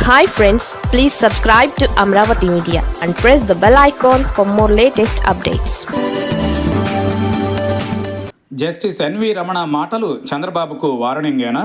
Hi friends please subscribe to Amaravati media and press the bell icon for more latest updates justice N V Ramana మాటలు చంద్రబాబుకు వార్నింగేనా?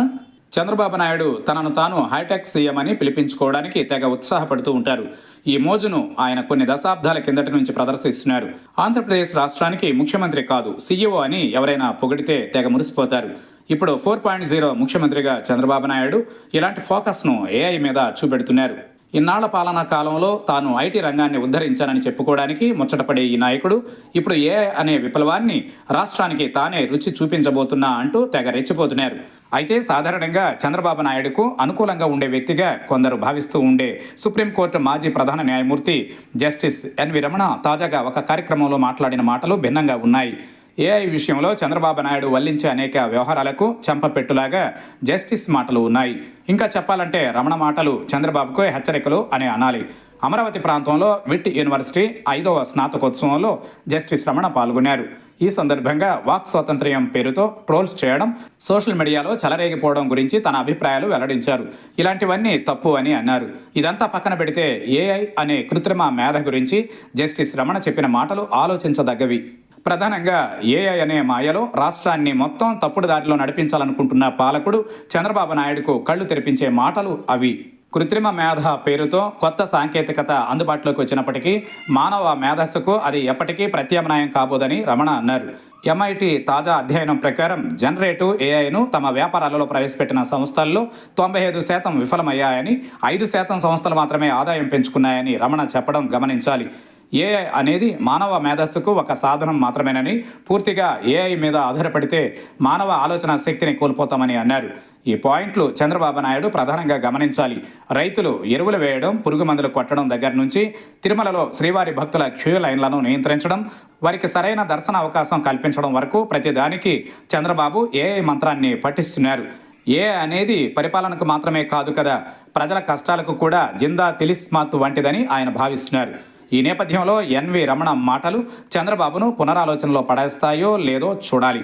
చంద్రబాబు నాయుడు తనను తాను hi-tech CM అని పిలిపించుకోవడానికి తెగ ఉత్సాహపడుతూ ఉంటారు. ఈ మోజును ఆయన కొన్ని దశాబ్దాల కిందటి నుంచి ప్రదర్శిస్తున్నారు. ఆంధ్రప్రదేశ్ రాష్ట్రానికి ముఖ్యమంత్రి కాదు సీఈఓ అని ఎవరైనా పొగిడితే తెగ మురిసిపోతారు. ఇప్పుడు ఫోర్ పాయింట్ జీరో ముఖ్యమంత్రిగా చంద్రబాబు నాయుడు ఇలాంటి ఫోకస్ను ఏఐ మీద చూపెడుతున్నారు. ఇన్నాళ్ళ పాలనా కాలంలో తాను ఐటీ రంగాన్ని ఉద్ధరించానని చెప్పుకోవడానికి ముచ్చటపడే ఈ నాయకుడు ఇప్పుడు ఏ అనే విప్లవాన్ని రాష్ట్రానికి తానే రుచి చూపించబోతున్నా అంటూ తెగ రెచ్చిపోతున్నారు. అయితే సాధారణంగా చంద్రబాబు నాయుడుకు అనుకూలంగా ఉండే వ్యక్తిగా కొందరు భావిస్తూ ఉండే సుప్రీంకోర్టు మాజీ ప్రధాన న్యాయమూర్తి జస్టిస్ ఎన్వి రమణ తాజాగా ఒక కార్యక్రమంలో మాట్లాడిన మాటలు భిన్నంగా ఉన్నాయి. ఏఐ విషయంలో చంద్రబాబు నాయుడు వల్లించే అనేక వ్యవహారాలకు చెంపపెట్టులాగా జస్టిస్ మాటలు ఉన్నాయి. ఇంకా చెప్పాలంటే రమణ మాటలు చంద్రబాబుకు హెచ్చరికలు అని అనాలి. అమరావతి ప్రాంతంలో విట్ యూనివర్సిటీ ఐదవ స్నాతకోత్సవంలో జస్టిస్ రమణ పాల్గొన్నారు. ఈ సందర్భంగా వాక్ స్వాతంత్ర్యం పేరుతో ట్రోల్స్ చేయడం సోషల్ మీడియాలో చెలరేగిపోవడం గురించి తన అభిప్రాయాలు వెల్లడించారు. ఇలాంటివన్నీ తప్పు అని అన్నారు. ఇదంతా పక్కన పెడితే ఏఐ అనే కృత్రిమ మేధ గురించి జస్టిస్ రమణ చెప్పిన మాటలు ఆలోచించదగ్గవి. ప్రధానంగా ఏఐ అనే మాయలో రాష్ట్రాన్ని మొత్తం తప్పుడు దారిలో నడిపించాలనుకుంటున్న పాలకుడు చంద్రబాబు నాయుడుకు కళ్ళు తెరిపించే మాటలు అవి. కృత్రిమ మేధ పేరుతో కొత్త సాంకేతికత అందుబాటులోకి వచ్చినప్పటికీ మానవ మేధస్సుకు అది ఎప్పటికీ ప్రత్యామ్నాయం కాబోదని రమణ అన్నారు. ఎంఐటి తాజా అధ్యయనం ప్రకారం జనరేటివ్ ఏఐను తమ వ్యాపారాలలో ప్రవేశపెట్టిన సంస్థల్లో తొంభై ఐదు శాతం విఫలమయ్యాయని ఐదు శాతం సంస్థలు మాత్రమే ఆదాయం పెంచుకున్నాయని రమణ చెప్పడం గమనించాలి. ఏఐ అనేది మానవ మేధస్సుకు ఒక సాధనం మాత్రమేనని పూర్తిగా ఏఐ మీద ఆధారపడితే మానవ ఆలోచన శక్తిని కోల్పోతామని అన్నారు. ఈ పాయింట్లు చంద్రబాబు నాయుడు ప్రధానంగా గమనించాలి. రైతులు ఎరువులు వేయడం పురుగు మందులు కొట్టడం దగ్గర నుంచి తిరుమలలో శ్రీవారి భక్తుల క్యూ లైన్లను నియంత్రించడం వారికి సరైన దర్శన అవకాశం కల్పించడం వరకు ప్రతిదానికి చంద్రబాబు ఏఐ మంత్రాన్ని పఠిస్తున్నారు. ఏ అనేది పరిపాలనకు మాత్రమే కాదు కదా ప్రజల కష్టాలకు కూడా జిందా తెలిస్మాత్ వంటిదని ఆయన భావిస్తున్నారు. ఈ నేపథ్యంలో ఎన్వి రమణ మాటలు చంద్రబాబును పునరాలోచనలో పడేస్తాయో లేదో చూడాలి.